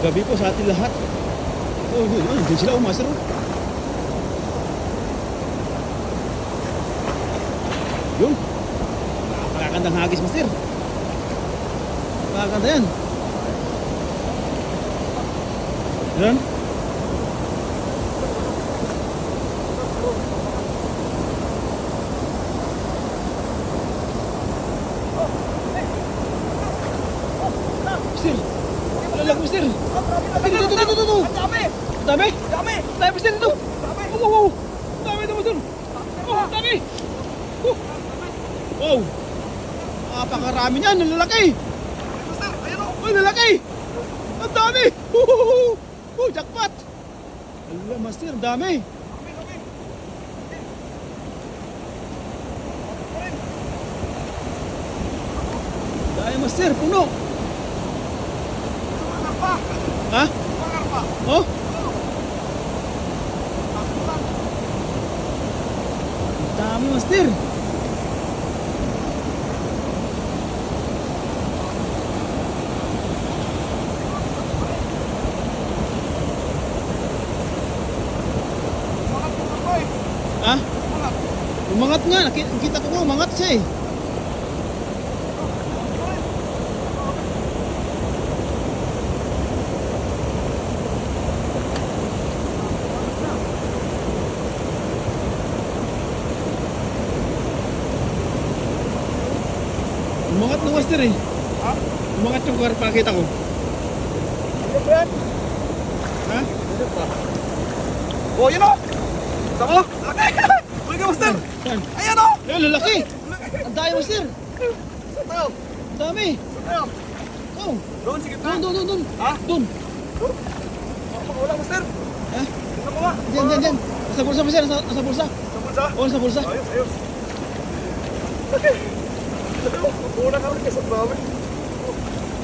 Gabi po sa atin lahat. Oh, yun, yun. Diyan sila, oh, master. oh. Yun. Nakakandang hagis, master. Nakakanda yan. Yan. Mister! Lalag, mister! Dito, dito, dito, dito! Ang dami! Dami! Dami! Dami, mister, dito! Dami! Wow, wow, wow! Dami, dami, mister! Oh, dami! Oh. Wow! Napakarami niyan, ang lalaki! Master, ayun o! Ang lalaki! Ang dami! Oh, jackpot! Ala, master, ang dami! Dami, master, puno! Sumangar pa! Ha? Sumangar pa! Oh? Nasutan! Ang dami, master! Sumangat po ako eh! Ha? Sumangat! Umangat nga, nakita kita ko nga, umangat siya eh. Umangat na master eh. Ha? Umangat yung kar pakita ko. Ano ba yan? Ha? Oh, yun o! Tama! Laki! Uy ka, Master! Saan? Ayan o! Ayun, lalaki! Ang dami master! Saan tayo? Ang dami! Saan tayo? Oh! Doon, sige Doon, doon, doon, doon! Ha? Doon! Ako wala, Master! Ha? Tingnan mo nga! Diyan, diyan, diyan! Nasa bulsa master, nasa bulsa! Sa bulsa? Oo, nasa bulsa! Ayos, ayos. Laki! Una ka ulit sa dami.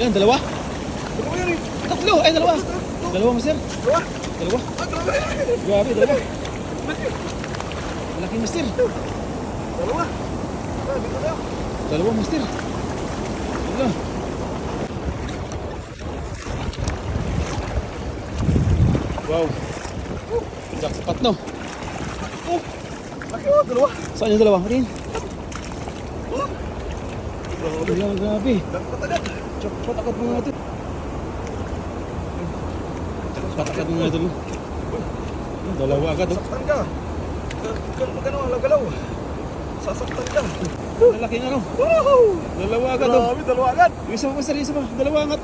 Yan, dalawa! Ba yan eh? Tatlo! Ay, dalawa! Dalawa master! Dalawa? Dalawa! Ah, grabe! Grabe, dalawa! Malaki master! Dalawa? Ah, dito tayo. Dalawa master! Wala! Wow! Jackpot no! Oh! Laki oh, dalawa. Saan yung dalawa? Rin? Oh! Wala, grabe! Jackpot agad mga ito! Jackpot agad mga ito! Dalawa agad oh! Saktan ka. Magano ang galaw. Sasaktan ka. Malaki nga no! Dalawa agad oh! Dalawa agad. Isa pa isa pa! Dalawa agad!